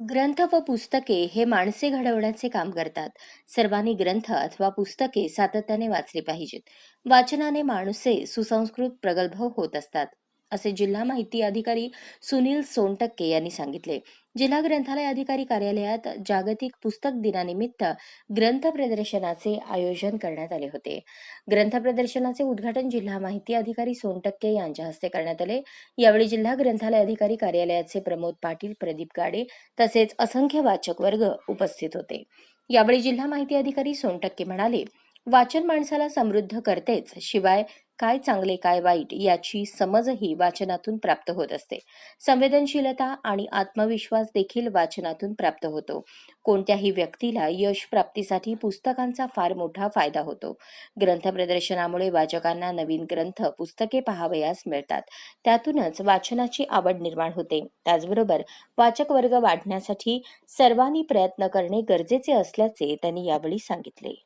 ग्रंथ व पुस्तके हे माणसे घडवण्याचे काम करतात. सर्वांनी ग्रंथ अथवा पुस्तके सातत्याने वाचली पाहिजेत. वाचनाने माणसे सुसंस्कृत प्रगल्भ होत असतात. असे जिल्हा माहिती अधिकारी सुनील सोनटक्के यांनी सांगितले. जिल्हा ग्रंथालय अधिकारी कार्यालयात जागतिक पुस्तक दिनानिमित्त ग्रंथ प्रदर्शनाचे आयोजन करण्यात आले होते. ग्रंथ प्रदर्शनाचे उद्घाटन जिल्हा माहिती अधिकारी सोनटक्के यांच्या हस्ते करण्यात आले. यावेळी जिल्हा ग्रंथालय अधिकारी कार्यालयाचे प्रमोद पाटील प्रदीप गाडे तसेच असंख्य वाचक वर्ग उपस्थित होते. यावेळी जिल्हा माहिती अधिकारी सोनटक्के म्हणाले वाचन माणसाला समृद्ध करतेच शिवाय काय चांगले काय वाईट याची समजही वाचनातून प्राप्त होत असते. संवेदनशीलता आणि आत्मविश्वास देखील वाचनातून प्राप्त होतो. कोणत्याही व्यक्तीला यश प्राप्तीसाठी पुस्तकांचा फार मोठा फायदा होतो. ग्रंथ प्रदर्शनामुळे वाचकांना नवीन ग्रंथ पुस्तके पहावयास मिळतात. त्यातूनच वाचनाची आवड निर्माण होते. त्याचबरोबर वाचक वर्ग वाढण्यासाठी सर्वांनी प्रयत्न करणे गरजेचे असल्याचे त्यांनी यावेळी सांगितले.